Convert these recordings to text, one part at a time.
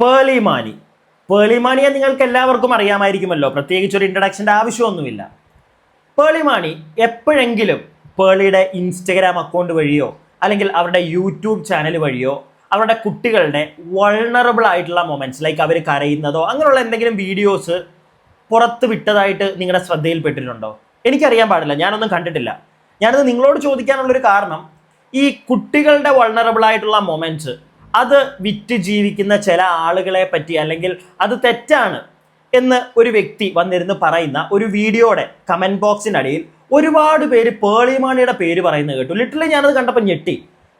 പേളിമാനി പേളിമാണിയെ നിങ്ങൾക്ക് എല്ലാവർക്കും അറിയാമായിരിക്കുമല്ലോ. പ്രത്യേകിച്ച് ഒരു ഇൻട്രഡക്ഷന്റെ ആവശ്യമൊന്നുമില്ല. പേളിമാണി എപ്പോഴെങ്കിലും പേളിയുടെ ഇൻസ്റ്റഗ്രാം അക്കൗണ്ട് വഴിയോ അല്ലെങ്കിൽ അവരുടെ യൂട്യൂബ് ചാനൽ വഴിയോ അവരുടെ കുട്ടികളുടെ വൾണറബിൾ ആയിട്ടുള്ള മൊമെന്റ്സ് ലൈക്ക് അവർ കരയുന്നതോ അങ്ങനെയുള്ള എന്തെങ്കിലും വീഡിയോസ് പുറത്ത് വിട്ടതായിട്ട് നിങ്ങളുടെ ശ്രദ്ധയിൽപ്പെട്ടിട്ടുണ്ടോ? എനിക്കറിയാൻ പാടില്ല. ഞാനൊന്നും കണ്ടിട്ടില്ല. ഞാനത് നിങ്ങളോട് ചോദിക്കാനുള്ളൊരു കാരണം ഈ കുട്ടികളുടെ വൾണറബിൾ ആയിട്ടുള്ള മൊമെന്റ്സ് അത് വിറ്റ് ജീവിക്കുന്ന ചില ആളുകളെ പറ്റി അല്ലെങ്കിൽ അത് തെറ്റാണ് എന്ന് ഒരു വ്യക്തി വന്നിരുന്ന് പറയുന്ന ഒരു വീഡിയോയുടെ കമന്റ് ബോക്സിനടിയിൽ ഒരുപാട് പേര് പേളിമാണിയുടെ പേര് പറയുന്നത് കേട്ടു. ലിറ്ററലി ഞാനത് കണ്ടപ്പോൾ ഞെട്ടി.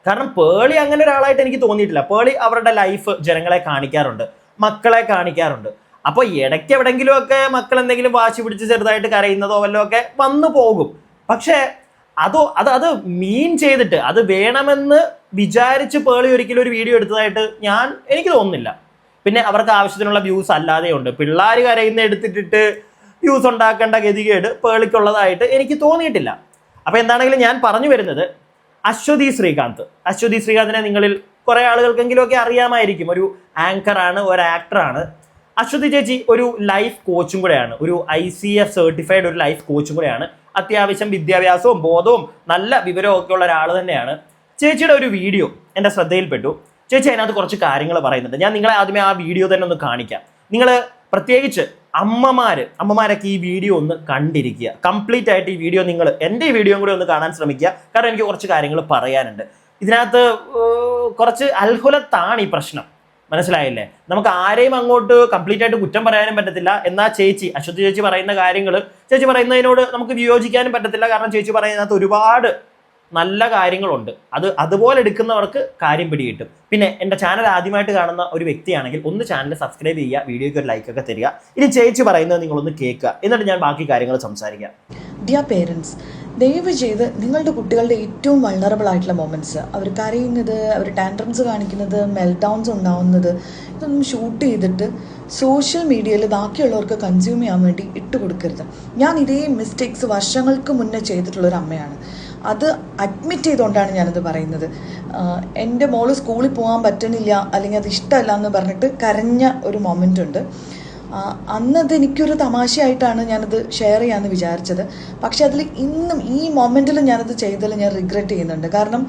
കാരണം പേളി അങ്ങനെ ഒരാളായിട്ട് എനിക്ക് തോന്നിയിട്ടില്ല. പേളി അവരുടെ ലൈഫ് ജനങ്ങളെ കാണിക്കാറുണ്ട്. മക്കളെ കാണിക്കാറുണ്ട്. അപ്പോൾ ഇടയ്ക്ക് എവിടെയെങ്കിലുമൊക്കെ മക്കൾ എന്തെങ്കിലും വാശി പിടിച്ച് ചെറുതായിട്ട് കരയുന്നതോ വല്ലതും ഒക്കെ വന്നു പോകും. പക്ഷേ അതോ അത് അത് മീൻ ചെയ്തിട്ട് അത് വേണമെന്ന് വിചാരിച്ച് പേളി ഒരിക്കലും ഒരു വീഡിയോ എടുത്തതായിട്ട് ഞാൻ എനിക്ക് തോന്നുന്നില്ല. പിന്നെ അവർക്ക് ആവശ്യത്തിനുള്ള വ്യൂസ് അല്ലാതെ ഉണ്ട് പിള്ളേർ കരയുന്ന എടുത്തിട്ടിട്ട് വ്യൂസ് ഉണ്ടാക്കേണ്ട ഗതികേട് പേളിക്കുള്ളതായിട്ട് എനിക്ക് തോന്നിയിട്ടില്ല. അപ്പോൾ എന്താണെങ്കിലും ഞാൻ പറഞ്ഞു വരുന്നത് അശ്വതി ശ്രീകാന്ത്. അശ്വതി ശ്രീകാന്തിനെ നിങ്ങളിൽ കുറേ ആളുകൾക്കെങ്കിലും ഒക്കെ അറിയാമായിരിക്കും. ഒരു ആങ്കറാണ് ഒരു ആക്ടറാണ് അശ്വതി ചേച്ചി ഒരു ലൈഫ് കോച്ചും കൂടെയാണ്. ഒരു ഐ സി എഫ് സർട്ടിഫൈഡ് ഒരു ലൈഫ് കോച്ചും കൂടെയാണ്. അത്യാവശ്യം വിദ്യാഭ്യാസവും ബോധവും നല്ല വിവരവും ഒക്കെ ഉള്ള ഒരാൾ തന്നെയാണ്. ചേച്ചിയുടെ ഒരു വീഡിയോ എന്റെ ശ്രദ്ധയിൽപ്പെട്ടു. ചേച്ചി അതിനകത്ത് കുറച്ച് കാര്യങ്ങൾ പറയുന്നുണ്ട്. ഞാൻ നിങ്ങളെ ആദ്യമേ ആ വീഡിയോ തന്നെ ഒന്ന് കാണിക്കാം. നിങ്ങൾ പ്രത്യേകിച്ച് അമ്മമാര് അമ്മമാരൊക്കെ ഈ വീഡിയോ ഒന്ന് കണ്ടിരിക്കുക. കംപ്ലീറ്റ് ആയിട്ട് ഈ വീഡിയോ നിങ്ങൾ എന്റെ ഈ വീഡിയോയും കൂടി ഒന്ന് കാണാൻ ശ്രമിക്കുക. കാരണം എനിക്ക് കുറച്ച് കാര്യങ്ങൾ പറയാനുണ്ട്. ഇതിനകത്ത് കുറച്ച് അൽഹുലത്താണ് ഈ പ്രശ്നം. മനസ്സിലായില്ലേ? നമുക്ക് ആരെയും അങ്ങോട്ട് കംപ്ലീറ്റ് ആയിട്ട് കുറ്റം പറയാനും പറ്റത്തില്ല. എന്നാ ചേച്ചി അശ്വതി ചേച്ചി പറയുന്ന കാര്യങ്ങൾ ചേച്ചി പറയുന്നതിനോട് നമുക്ക് വിയോജിക്കാനും പറ്റത്തില്ല. കാരണം ചേച്ചി പറയുന്നതിനകത്ത് ഒരുപാട് നല്ല കാര്യങ്ങളുണ്ട്. അത് അതുപോലെ എടുക്കുന്നവർക്ക് കാര്യം പിടികിട്ടും. പിന്നെ എന്റെ ചാനൽ ആദ്യമായിട്ട് കാണുന്ന ഒരു വ്യക്തിയാണെങ്കിൽ ഒന്ന് ചാനൽ സബ്സ്ക്രൈബ് ചെയ്യുക വീഡിയോയ്ക്ക് ഒരു ലൈക്ക് ഒക്കെ തരിക. ഇനി ചേച്ചി പറയുന്നത് നിങ്ങളൊന്ന് കേൾക്കുക. എന്നിട്ട് ഞാൻ ബാക്കി കാര്യങ്ങൾ സംസാരിക്കാം. ഡിയർ പേരൻസ് ദയവ് ചെയ്ത് നിങ്ങളുടെ കുട്ടികളുടെ ഏറ്റവും വൾണറബിൾ ആയിട്ടുള്ള മൊമെന്റ്സ് അവർ കരയുന്നത് അവർ ടാൻഡ്രംസ് കാണിക്കുന്നത് മെൽഡൗൺസ് ഉണ്ടാവുന്നത് ഇതൊന്നും ഷൂട്ട് ചെയ്തിട്ട് സോഷ്യൽ മീഡിയയിൽ ബാക്കിയുള്ളവർക്ക് കൺസ്യൂം ചെയ്യാൻ വേണ്ടി ഇട്ട് കൊടുക്കരുത്. ഞാൻ ഇതേ മിസ്റ്റേക്സ് വർഷങ്ങൾക്ക് മുന്നേ ചെയ്തിട്ടുള്ള ഒരു അമ്മയാണ്. അത് അഡ്മിറ്റ് ചെയ്തുകൊണ്ടാണ് ഞാനത് പറയുന്നത്. എന്റെ മോൾ സ്കൂളിൽ പോകാൻ പറ്റുന്നില്ല അല്ലെങ്കിൽ അത് ഇഷ്ടമല്ല എന്ന് പറഞ്ഞിട്ട് കരഞ്ഞ ഒരു മൊമെന്റ് ഉണ്ട്. അന്നത് എനിക്കൊരു തമാശയായിട്ടാണ് ഞാനത് ഷെയർ ചെയ്യാമെന്ന് വിചാരിച്ചത്. പക്ഷെ അതിൽ ഇന്നും ഈ മൊമെന്റിൽ ഞാനത് ചെയ്തതിൽ ഞാൻ റിഗ്രറ്റ് ചെയ്യുന്നുണ്ട്. കാരണം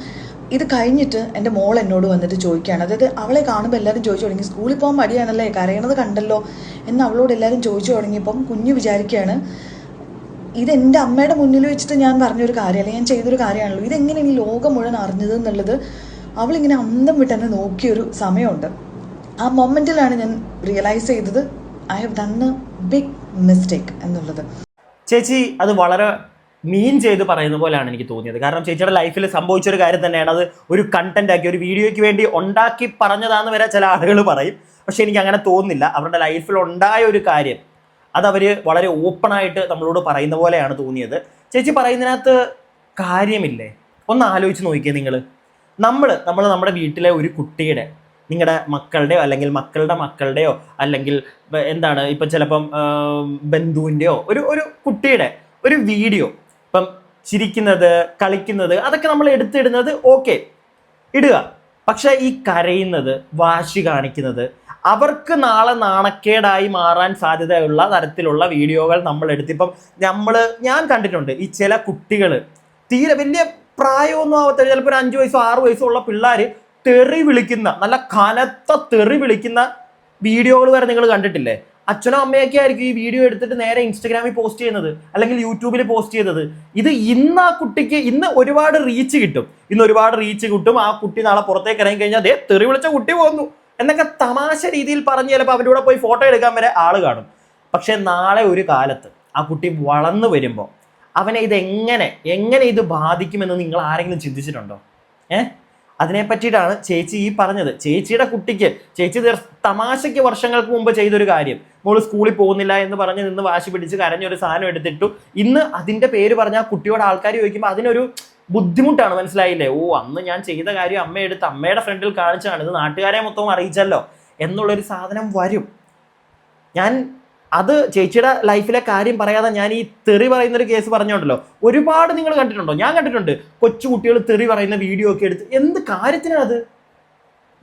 ഇത് കഴിഞ്ഞിട്ട് എന്റെ മോൾ എന്നോട് വന്നിട്ട് ചോദിക്കുകയാണ്. അതായത് അവളെ കാണുമ്പോൾ എല്ലാവരും ചോദിച്ചു തുടങ്ങി സ്കൂളിൽ പോകാൻ മടിയാണല്ലേ? കരയണത് കണ്ടല്ലോ? എന്ന് അവളോട് എല്ലാവരും ചോദിച്ചു തുടങ്ങിയപ്പം കുഞ്ഞ് വിചാരിക്കുകയാണ് ഇത് എന്റെ അമ്മയുടെ മുന്നിൽ വെച്ചിട്ട് ഞാൻ പറഞ്ഞൊരു കാര്യമല്ല ഞാൻ ചെയ്തൊരു കാര്യമാണല്ലോ. ഇതെങ്ങനെയാണ് ഈ ലോകം മുഴുവൻ അറിഞ്ഞത് എന്നുള്ളത്? അവളിങ്ങനെ അന്തം വിട്ട് നോക്കിയൊരു സമയമുണ്ട്. ആ മൊമെന്റിലാണ് ഞാൻ റിയലൈസ് ചെയ്തത് I have done big mistake എന്നുള്ളത്. ചേച്ചി അത് വളരെ മീൻ ചെയ്ത് പറയുന്ന പോലെയാണ് എനിക്ക് തോന്നിയത്. കാരണം ചേച്ചിയുടെ ലൈഫിൽ സംഭവിച്ച ഒരു കാര്യം തന്നെയാണ്. അത് ഒരു കണ്ടന്റ് ആക്കി ഒരു വീഡിയോയ്ക്ക് വേണ്ടി ഉണ്ടാക്കി പറഞ്ഞതാന്ന് വരെ ചില ആളുകൾ പറയും. പക്ഷെ എനിക്ക് അങ്ങനെ തോന്നുന്നില്ല. അവരുടെ ലൈഫിൽ ഉണ്ടായ ഒരു കാര്യം അത് അവർ വളരെ ഓപ്പണായിട്ട് നമ്മളോട് പറയുന്ന പോലെയാണ് തോന്നിയത്. ചേച്ചി പറയുന്നതിനകത്ത് കാര്യമില്ലേ? ഒന്ന് ആലോചിച്ച് നോക്കിയേ നിങ്ങൾ നമ്മൾ നമ്മൾ നമ്മുടെ വീട്ടിലെ ഒരു കുട്ടിയുടെ നിങ്ങളുടെ മക്കളുടെയോ അല്ലെങ്കിൽ മക്കളുടെ മക്കളുടെയോ അല്ലെങ്കിൽ എന്താണ് ഇപ്പം ചിലപ്പം ബന്ധുവിന്റെയോ ഒരു ഒരു കുട്ടിയുടെ ഒരു വീഡിയോ ഇപ്പം ചിരിക്കുന്നത് കളിക്കുന്നത് അതൊക്കെ നമ്മൾ എടുത്തിടുന്നത് ഓക്കെ ഇടുക. പക്ഷേ ഈ കരയുന്നത് വാശി കാണിക്കുന്നത് അവർക്ക് നാളെ നാണക്കേടായി മാറാൻ സാധ്യതയുള്ള തരത്തിലുള്ള വീഡിയോകൾ നമ്മൾ എടുത്തിപ്പം നമ്മൾ ഞാൻ കണ്ടിട്ടുണ്ട് ഈ ചില കുട്ടികൾ തീരെ വലിയ പ്രായമൊന്നും ആവത്തില്ല. ചിലപ്പോൾ ഒരു അഞ്ച് വയസ്സോ ആറ് വയസ്സോ ഉള്ള പിള്ളേർ തെറി വിളിക്കുന്ന നല്ല കനത്ത തെറി വിളിക്കുന്ന വീഡിയോകൾ വരെ നിങ്ങൾ കണ്ടിട്ടില്ലേ? അച്ഛനോ അമ്മയൊക്കെ ആയിരിക്കും ഈ വീഡിയോ എടുത്തിട്ട് നേരെ ഇൻസ്റ്റഗ്രാമിൽ പോസ്റ്റ് ചെയ്യുന്നത് അല്ലെങ്കിൽ യൂട്യൂബിൽ പോസ്റ്റ് ചെയ്തത്. ഇത് ഇന്ന് ആ കുട്ടിക്ക് ഇന്ന് ഒരുപാട് റീച്ച് കിട്ടും. ഇന്ന് ഒരുപാട് റീച്ച് കിട്ടും. ആ കുട്ടി നാളെ പുറത്തേക്ക് ഇറങ്ങി കഴിഞ്ഞാൽ അതേ തെറി വിളിച്ച കുട്ടി പോകുന്നു. എന്നൊക്കെ തമാശ രീതിയിൽ പറഞ്ഞ് ചിലപ്പോൾ അവന്റെ കൂടെ പോയി ഫോട്ടോ എടുക്കാൻ വരെ ആൾ കാണും. പക്ഷേ നാളെ ഒരു കാലത്ത് ആ കുട്ടി വളർന്നു വരുമ്പോൾ അവനെ ഇത് എങ്ങനെ എങ്ങനെ ഇത് ബാധിക്കുമെന്ന് നിങ്ങൾ ആരെങ്കിലും ചിന്തിച്ചിട്ടുണ്ടോ? ഏഹ് അതിനെ പറ്റിയിട്ടാണ് ചേച്ചി ഈ പറഞ്ഞത്. ചേച്ചിയുടെ കുട്ടിക്ക് ചേച്ചി തമാശയ്ക്ക് വർഷങ്ങൾക്ക് മുമ്പ് ചെയ്തൊരു കാര്യം. മോൾ സ്കൂളിൽ പോകുന്നില്ല എന്ന് പറഞ്ഞ് നിന്ന് വാശി പിടിച്ച് കരഞ്ഞൊരു സാധനം എടുത്തിട്ടു. ഇന്ന് അതിന്റെ പേര് പറഞ്ഞ കുട്ടിയോട് ആൾക്കാർ ചോദിക്കുമ്പോൾ അതിനൊരു ബുദ്ധിമുട്ടാണ് മനസ്സിലായില്ലേ? ഓ അന്ന് ഞാൻ ചെയ്ത കാര്യം അമ്മ എടുത്ത് അമ്മയുടെ ഫ്രണ്ടിൽ കാണിച്ചാണ് ഇത് നാട്ടുകാരെ മൊത്തം അറിയിച്ചല്ലോ. എന്നുള്ളൊരു സാധനം വരും. ഞാൻ അത് ചേച്ചിയുടെ ലൈഫിലെ കാര്യം പറയാതെ ഞാൻ ഈ തെറി പറയുന്ന ഒരു കേസ് പറഞ്ഞോണ്ടല്ലോ. ഒരുപാട് നിങ്ങൾ കണ്ടിട്ടുണ്ടോ? ഞാൻ കണ്ടിട്ടുണ്ട്. കൊച്ചു കുട്ടികൾ തെറി പറയുന്ന വീഡിയോ ഒക്കെ എടുത്ത് എന്ത് കാര്യത്തിനാണ് അത്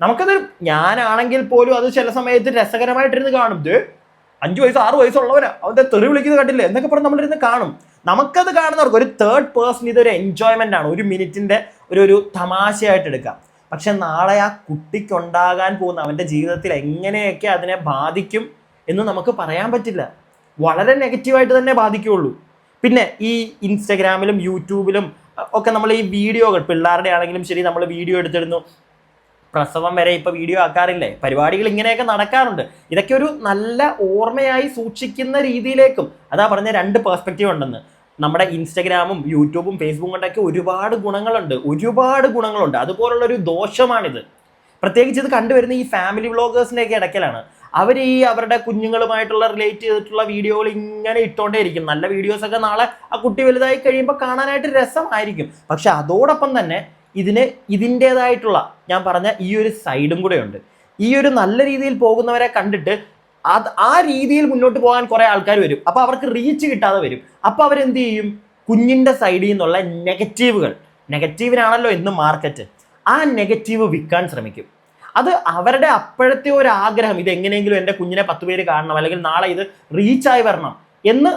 നമുക്കത് ഞാനാണെങ്കിൽ പോലും അത് ചില സമയത്ത് രസകരമായിട്ടിരുന്ന് കാണും. ഇത് അഞ്ചു വയസ്സ് ആറ് വയസ്സുള്ളവരാ അവന്റെ തെറി വിളിക്കുന്നത് കണ്ടില്ല? എന്നൊക്കെ പറഞ്ഞ് നമ്മളിരുന്ന് കാണും. നമുക്കത് കാണുന്നവർക്ക് ഒരു തേർഡ് പേഴ്സൺ ഇതൊരു എൻജോയ്മെന്റ് ആണ്. ഒരു മിനിറ്റിന്റെ ഒരു ഒരു തമാശയായിട്ട് എടുക്കാം. പക്ഷെ നാളെ ആ കുട്ടിക്കുണ്ടാകാൻ പോകുന്ന അവന്റെ ജീവിതത്തിൽ എങ്ങനെയൊക്കെ അതിനെ ബാധിക്കും എന്ന് നമുക്ക് പറയാൻ പറ്റില്ല. വളരെ നെഗറ്റീവായിട്ട് തന്നെ ബാധിക്കുകയുള്ളൂ. പിന്നെ ഈ ഇൻസ്റ്റഗ്രാമിലും യൂട്യൂബിലും ഒക്കെ നമ്മൾ ഈ വീഡിയോകൾ പിള്ളേരുടെ ആണെങ്കിലും ശരി നമ്മൾ വീഡിയോ എടുത്തിരുന്നു പ്രസവം വരെ ഇപ്പോൾ വീഡിയോ ആക്കാറില്ലേ? പരിപാടികൾ ഇങ്ങനെയൊക്കെ നടക്കാറുണ്ട്. ഇതൊക്കെ ഒരു നല്ല ഓർമ്മയായി സൂക്ഷിക്കുന്ന രീതിയിലേക്കും. അതാ പറഞ്ഞ രണ്ട് പേഴ്സ്പെക്റ്റീവ് ഉണ്ടെന്ന്. നമ്മുടെ ഇൻസ്റ്റഗ്രാമും യൂട്യൂബും ഫേസ്ബുക്കും കൊണ്ടൊക്കെ ഒരുപാട് ഗുണങ്ങളുണ്ട്. ഒരുപാട് ഗുണങ്ങളുണ്ട്. അതുപോലുള്ളൊരു ദോഷമാണിത്. പ്രത്യേകിച്ച് ഇത് കണ്ടുവരുന്ന ഈ ഫാമിലി വ്ളോഗേഴ്സിന്റെയൊക്കെ ഇടയ്ക്കലാണ്. അവർ ഈ അവരുടെ കുഞ്ഞുങ്ങളുമായിട്ടുള്ള റിലേറ്റ് ചെയ്തിട്ടുള്ള വീഡിയോകൾ ഇങ്ങനെ ഇട്ടുകൊണ്ടേ ഇരിക്കും. നല്ല വീഡിയോസ് ഒക്കെ നാളെ ആ കുട്ടി വലുതായി കഴിയുമ്പോൾ കാണാനായിട്ട് രസമായിരിക്കും. പക്ഷെ അതോടൊപ്പം തന്നെ ഇതിന് ഇതിന്റെതായിട്ടുള്ള ഞാൻ പറഞ്ഞ ഈ ഒരു സൈഡും കൂടെ ഉണ്ട് ഈ ഒരു നല്ല രീതിയിൽ പോകുന്നവരെ കണ്ടിട്ട് അത് ആ രീതിയിൽ മുന്നോട്ട് പോകാൻ കുറെ ആൾക്കാർ വരും. അപ്പോൾ അവർക്ക് റീച്ച് കിട്ടാതെ വരും. അപ്പൊ അവരെന്ത് ചെയ്യും? കുഞ്ഞിന്റെ സൈഡിൽ നിന്നുള്ള നെഗറ്റീവുകൾ നെഗറ്റീവിനാണല്ലോ ഇന്ന് മാർക്കറ്റ് ആ നെഗറ്റീവ് വിൽക്കാൻ ശ്രമിക്കും. അത് അവരുടെ അപ്പോഴത്തെ ഒരു ആഗ്രഹം ഇത് എങ്ങനെയെങ്കിലും എന്റെ കുഞ്ഞിനെ പത്ത് പേര് കാണണം അല്ലെങ്കിൽ നാളെ ഇത് റീച്ചായി വരണം എന്ന്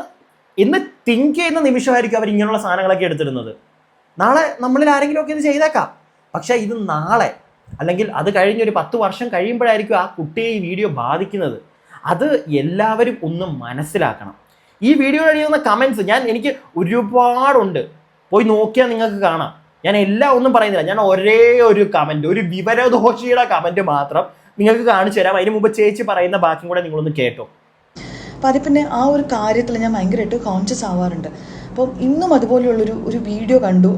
എന്ന് തിങ്ക് ചെയ്യുന്ന നിമിഷമായിരിക്കും അവർ ഇങ്ങനെയുള്ള സാധനങ്ങളൊക്കെ എടുത്തിരുന്നത് നാളെ നമ്മളിൽ ആരെങ്കിലും ഒക്കെ ഇത് ചെയ്തേക്കാം. പക്ഷേ ഇത് നാളെ അല്ലെങ്കിൽ അത് കഴിഞ്ഞൊരു പത്ത് വർഷം കഴിയുമ്പോഴായിരിക്കും ആ കുട്ടിയെ ഈ വീഡിയോ ബാധിക്കുന്നത്. അത് എല്ലാവരും ഒന്ന് മനസ്സിലാക്കണം. ഈ വീഡിയോ കഴിയുന്ന കമൻസ് ഞാൻ എനിക്ക് ഒരുപാടുണ്ട്. പോയി നോക്കിയാൽ നിങ്ങൾക്ക് കാണാം. ഞാൻ എല്ലാം ഒന്നും പറയുന്നില്ല. ഞാൻ ഒരേ ഒരു കമന്റ് ഒരു വിവരദോഷിയുടെ കമന്റ് മാത്രം നിങ്ങൾക്ക് കാണിച്ചു തരാം. അതിന് മുമ്പ് ചേച്ചി പറയുന്ന ബാക്കിയും കൂടെ നിങ്ങളൊന്ന് കേട്ടോ. അപ്പം അതിൽ പിന്നെ ആ ഒരു കാര്യത്തിൽ ഞാൻ ഭയങ്കരമായിട്ട് കോൺഷ്യസ് ആവാറുണ്ട്. അപ്പം ഇന്നും അതുപോലെയുള്ളൊരു ഒരു വീഡിയോ കണ്ടു.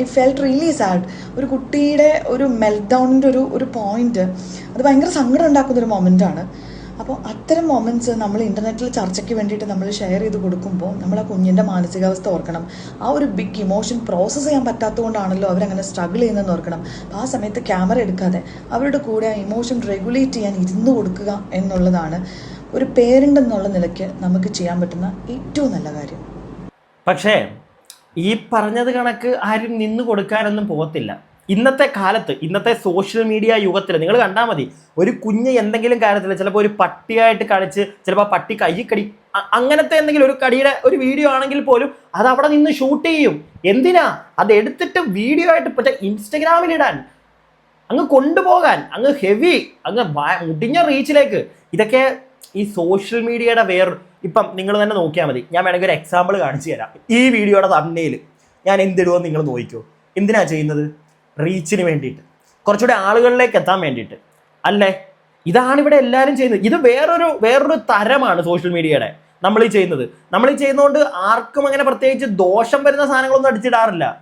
ഐ ഫെൽറ്റ് റിയലി സാഡ് ഒരു കുട്ടിയുടെ ഒരു മെൽറ്റ് ഡൗണിന്റെ ഒരു ഒരു പോയിന്റ് അത് ഭയങ്കര സങ്കടം ഉണ്ടാക്കുന്ന ഒരു മൊമെന്റാണ് അപ്പോൾ അത്തരം മൊമെന്റ്സ് നമ്മൾ ഇന്റർനെറ്റിൽ ചർച്ചയ്ക്ക് വേണ്ടിയിട്ട് നമ്മൾ ഷെയർ ചെയ്ത് കൊടുക്കുമ്പോൾ നമ്മൾ ആ കുഞ്ഞിന്റെ മാനസികാവസ്ഥ ഓർക്കണം. ആ ഒരു ബിഗ് ഇമോഷൻ പ്രോസസ്സ് ചെയ്യാൻ പറ്റാത്തതുകൊണ്ടാണല്ലോ അവരങ്ങനെ സ്ട്രഗിൾ ചെയ്യുന്നതെന്ന് ഓർക്കണം. അപ്പോൾ ആ സമയത്ത് ക്യാമറ എടുക്കാതെ അവരുടെ കൂടെ ആ ഇമോഷൻ റെഗുലേറ്റ് ചെയ്യാൻ ഇരുന്ന് കൊടുക്കുക എന്നുള്ളതാണ് ഒരു പേരന്റ് എന്നുള്ള നിലയ്ക്ക് നമുക്ക് ചെയ്യാൻ പറ്റുന്ന ഏറ്റവും നല്ല കാര്യം. പക്ഷേ ഈ പറഞ്ഞത് കണക്ക് ആരും നിന്ന് കൊടുക്കാനൊന്നും പോകത്തില്ല. ഇന്നത്തെ കാലത്ത് ഇന്നത്തെ സോഷ്യൽ മീഡിയ യുഗത്തിൽ നിങ്ങൾ കണ്ടാൽ മതി. ഒരു കുഞ്ഞ് എന്തെങ്കിലും കാര്യത്തിൽ ചിലപ്പോൾ ഒരു പട്ടിയായിട്ട് കളിച്ച് ചിലപ്പോൾ പട്ടി കൈ കടി അങ്ങനത്തെ എന്തെങ്കിലും ഒരു കടിയുടെ ഒരു വീഡിയോ ആണെങ്കിൽ പോലും അത് അവിടെ നിന്ന് ഷൂട്ട് ചെയ്യും. എന്തിനാ? അത് എടുത്തിട്ട് വീഡിയോ ആയിട്ട് മറ്റേ ഇൻസ്റ്റഗ്രാമിൽ ഇടാൻ. അങ്ങ് കൊണ്ടുപോകാൻ അങ്ങ് ഹെവി അങ്ങ് മുടിഞ്ഞ റീച്ചിലേക്ക് ഇതൊക്കെ ഈ സോഷ്യൽ മീഡിയയുടെ വേർ ഇപ്പം നിങ്ങൾ തന്നെ നോക്കിയാൽ മതി. ഞാൻ വേണമെങ്കിൽ ഒരു എക്സാമ്പിൾ കാണിച്ചു തരാം. ഈ വീഡിയോയുടെ തന്നെയിൽ ഞാൻ എന്തിടുമെന്ന് നിങ്ങൾ നോക്കിക്കോ. എന്തിനാ ചെയ്യുന്നത്? റീച്ചിന് വേണ്ടിയിട്ട്. കുറച്ചുകൂടെ ആളുകളിലേക്ക് എത്താൻ വേണ്ടിയിട്ട്. അല്ലേ? ഇതാണ് ഇവിടെ എല്ലാവരും ചെയ്യുന്നത്. ഇത് വേറൊരു വേറൊരു തരമാണ് സോഷ്യൽ മീഡിയയുടെ നമ്മൾ ഈ ചെയ്യുന്നത്. നമ്മൾ ഈ ചെയ്യുന്നതുകൊണ്ട് ആർക്കും അങ്ങനെ പ്രത്യേകിച്ച് ദോഷം വരുന്ന സാധനങ്ങളൊന്നും അടിച്ചിടാറില്ല.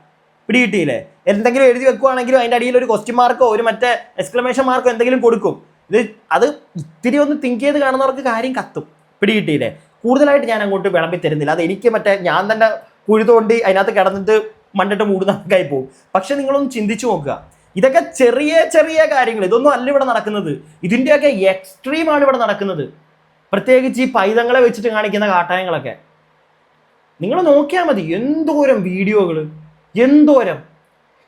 പിടികിട്ടിയില്ലേ? എന്തെങ്കിലും എഴുതി വെക്കുവാണെങ്കിലും അതിന്റെ അടിയിൽ ഒരു ക്വസ്റ്റ്യൻ മാർക്കോ ഒരു മറ്റേ എക്സ്ക്ലമേഷൻ മാർക്കോ എന്തെങ്കിലും കൊടുക്കും. ഇത് അത് ഇത്തിരി ഒന്ന് തിങ്ക് ചെയ്ത് കാണുന്നവർക്ക് കാര്യം കത്തും. പിടികിട്ടിയില്ലേ? കൂടുതലായിട്ട് ഞാൻ അങ്ങോട്ട് വിളമ്പി തരുന്നില്ല അത് എനിക്ക് മറ്റേ ഞാൻ തന്നെ കുഴി തോണ്ടി അതിനകത്ത് കിടന്നിട്ട് മണ്ടിട്ട് മൂടുന്നതൊക്കെയായി പോകും പക്ഷെ നിങ്ങളൊന്ന് ചിന്തിച്ചു നോക്കുക. ഇതൊക്കെ ചെറിയ ചെറിയ കാര്യങ്ങൾ. ഇതൊന്നും അല്ല ഇവിടെ നടക്കുന്നത്. ഇതിന്റെയൊക്കെ എക്സ്ട്രീമാണ് ഇവിടെ നടക്കുന്നത്. പ്രത്യേകിച്ച് ഈ പൈതങ്ങളെ വെച്ചിട്ട് കാണിക്കുന്ന കാട്ടായങ്ങളൊക്കെ. നിങ്ങൾ നോക്കിയാൽ മതി. എന്തോരം വീഡിയോകൾ. എന്തോരം.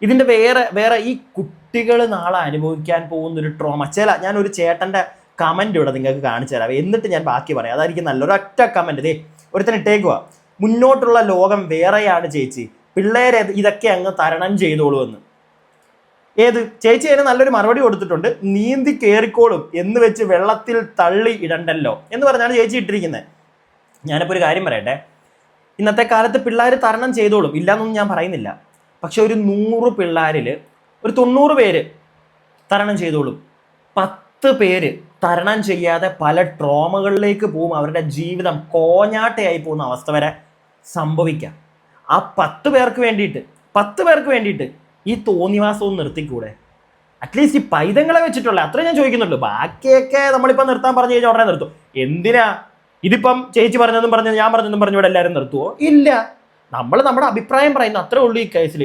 ഇതിന്റെ വേറെ വേറെ ഈ കുട്ടികൾ നാളെ അനുഭവിക്കാൻ പോകുന്ന ഒരു ട്രോമ ചില ഞാൻ ഒരു ചേട്ടന്റെ കമന്റ് ഇവിടെ നിങ്ങൾക്ക് കാണിച്ചു തരാം. എന്നിട്ട് ഞാൻ ബാക്കി പറയാം. അതായിരിക്കും നല്ലൊരൊറ്റ കമന്റ് ദേ ഒരുത്തൻ ഇട്ടേക്കുക മുന്നോട്ടുള്ള ലോകം വേറെയാണ് ചേച്ചി. പിള്ളേരെ ഇതൊക്കെ അങ്ങ് തരണം ചെയ്തോളൂ എന്ന്. ഏത്? ചേച്ചി അതിന് നല്ലൊരു മറുപടി കൊടുത്തിട്ടുണ്ട്. നീന്തി കയറിക്കോളും എന്ന് വെച്ച് വെള്ളത്തിൽ തള്ളി ഇടണ്ടല്ലോ എന്ന് പറഞ്ഞാണ് ചേച്ചി ഇട്ടിരിക്കുന്നത് ഞാനിപ്പോൾ ഒരു കാര്യം പറയട്ടെ. ഇന്നത്തെ കാലത്ത് പിള്ളേർ തരണം ചെയ്തോളും. ഇല്ലയെന്നൊന്നും ഞാൻ പറയുന്നില്ല. പക്ഷെ ഒരു നൂറ് പിള്ളേരിൽ ഒരു തൊണ്ണൂറ് പേര് തരണം ചെയ്തോളും. പത്ത് പേര് തരണം ചെയ്യാതെ പല ട്രോമകളിലേക്ക് പോകും. അവരുടെ ജീവിതം കോഞ്ഞാട്ടയായി പോകുന്ന അവസ്ഥ വരെ സംഭവിക്കാം. ആ പത്ത് പേർക്ക് വേണ്ടിയിട്ട് പത്ത് പേർക്ക് വേണ്ടിയിട്ട് ഈ തോന്നിവാസവും നിർത്തിക്കൂടെ? അറ്റ്ലീസ്റ്റ് ഈ പൈതങ്ങളെ വെച്ചിട്ടുള്ള അത്രേ ഞാൻ ചോദിക്കുന്നുള്ളൂ ബാക്കിയൊക്കെ നമ്മളിപ്പോൾ നിർത്താൻ പറഞ്ഞു കഴിഞ്ഞാൽ ഉടനെ നിർത്തും. എന്തിനാ? ഇതിപ്പം ചേച്ചി പറഞ്ഞതും പറഞ്ഞു ഞാൻ പറഞ്ഞതും പറഞ്ഞു ഇവിടെ എല്ലാവരും നിർത്തുവോ? ഇല്ല. നമ്മൾ നമ്മുടെ അഭിപ്രായം പറയുന്നു. അത്രേ ഉള്ളൂ ഈ കേസിൽ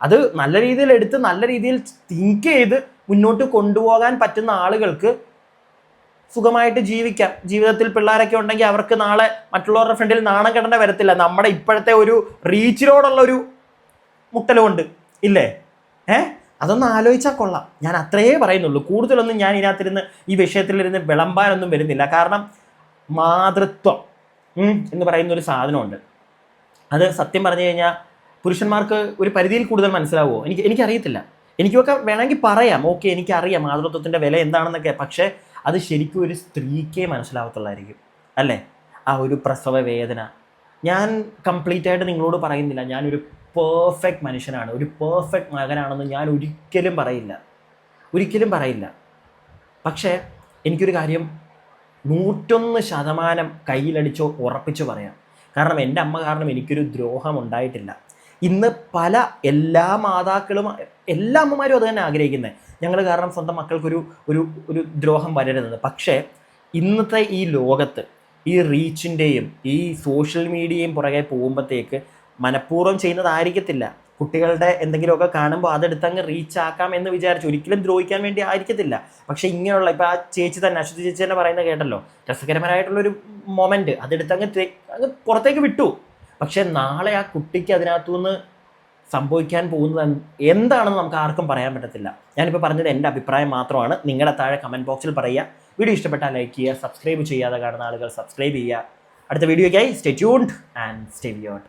അത് നല്ല രീതിയിൽ എടുത്ത് നല്ല രീതിയിൽ തിങ്ക് ചെയ്ത് മുന്നോട്ട് കൊണ്ടുപോകാൻ പറ്റുന്ന ആളുകൾക്ക് സുഖമായിട്ട് ജീവിക്കാം. ജീവിതത്തിൽ പിള്ളേരൊക്കെ ഉണ്ടെങ്കിൽ അവർക്ക് നാളെ മറ്റുള്ളവരുടെ ഫ്രണ്ടിൽ നാണം കെട്ടേണ്ട വരത്തില്ല. നമ്മുടെ ഇപ്പോഴത്തെ ഒരു റീച്ചിനോടുള്ള ഒരു മുട്ടലുമുണ്ട്. ഇല്ലേ? ഏ? അതൊന്ന് ആലോചിച്ചാൽ കൊള്ളാം. ഞാൻ അത്രയേ പറയുന്നുള്ളൂ. കൂടുതലൊന്നും ഞാൻ ഇതിനകത്തിരുന്ന് ഈ വിഷയത്തിലിരുന്ന് വിളമ്പാനൊന്നും വരുന്നില്ല. കാരണം മാതൃത്വം എന്ന് പറയുന്ന ഒരു സാധനമുണ്ട്. അത് സത്യം പറഞ്ഞു കഴിഞ്ഞാൽ പുരുഷന്മാർക്ക് ഒരു പരിധിയിൽ കൂടുതൽ മനസ്സിലാവുമോ എനിക്ക് എനിക്കറിയത്തില്ല. എനിക്കൊക്കെ വേണമെങ്കിൽ പറയാം. ഓക്കെ എനിക്കറിയാം മാതൃത്വത്തിന്റെ വില എന്താണെന്നൊക്കെ. പക്ഷേ അത് ശരിക്കും ഒരു സ്ത്രീക്കേ മനസ്സിലാവത്തുള്ളായിരിക്കും അല്ലേ? ആ ഒരു പ്രസവ വേദന ഞാൻ കംപ്ലീറ്റ് ആയിട്ട് നിങ്ങളോട് പറയുന്നില്ല. ഞാനൊരു പെർഫെക്റ്റ് മനുഷ്യനാണ് ഒരു പെർഫെക്റ്റ് മകനാണെന്ന് ഞാൻ ഒരിക്കലും പറയില്ല. ഒരിക്കലും പറയില്ല. പക്ഷേ എനിക്കൊരു കാര്യം നൂറ്റൊന്ന് ശതമാനം കയ്യിലടിച്ചോ ഉറപ്പിച്ചു പറയാം. കാരണം എന്റെ അമ്മ കാരണം എനിക്കൊരു ദ്രോഹം ഉണ്ടായിട്ടില്ല. ഇന്ന് പല എല്ലാ മാതാക്കളും എല്ലാ അമ്മമാരും അത് തന്നെ ആഗ്രഹിക്കുന്നത് ഞങ്ങൾ കാരണം സ്വന്തം മക്കൾക്കൊരു ഒരു ഒരു ദ്രോഹം വരരുതെന്ന് പക്ഷേ ഇന്നത്തെ ഈ ലോകത്ത് ഈ റീച്ചിന്റെയും ഈ സോഷ്യൽ മീഡിയയും പുറകെ പോകുമ്പോഴത്തേക്ക് മനഃപൂർവം ചെയ്യുന്നതായിരിക്കത്തില്ല. കുട്ടികളുടെ എന്തെങ്കിലുമൊക്കെ കാണുമ്പോൾ അതെടുത്ത് അങ്ങ് റീച്ച് ആക്കാം എന്ന് വിചാരിച്ചു ഒരിക്കലും ദ്രോഹിക്കാൻ വേണ്ടി ആയിരിക്കത്തില്ല. പക്ഷേ ഇങ്ങനെയുള്ള ഇപ്പോൾ ആ ചേച്ചി തന്നെ അശ്വതി ചേച്ചി തന്നെ പറയുന്നത് കേട്ടല്ലോ. രസകരമായിട്ടുള്ളൊരു മൊമെന്റ് അതെടുത്ത് അങ്ങ് അങ്ങ് പുറത്തേക്ക് വിട്ടു. പക്ഷേ നാളെ ആ കുട്ടിക്ക് അതിനകത്തുനിന്ന് സംഭവിക്കാൻ പോകുന്നത് എന്താണെന്ന് നമുക്ക് ആർക്കും പറയാൻ പറ്റത്തില്ല. ഞാനിപ്പോൾ പറഞ്ഞത് എന്റെ അഭിപ്രായം മാത്രമാണ്. നിങ്ങളുടെ താഴെ കമന്റ് ബോക്സിൽ പറയുക. വീഡിയോ ഇഷ്ടപ്പെട്ടാൽ ലൈക്ക് ചെയ്യുക സബ്സ്ക്രൈബ് ചെയ്യാതെ കാണുന്ന ആളുകൾ സബ്സ്ക്രൈബ് ചെയ്യുക. അടുത്ത വീഡിയോയ്ക്കായി stay tuned and stay with it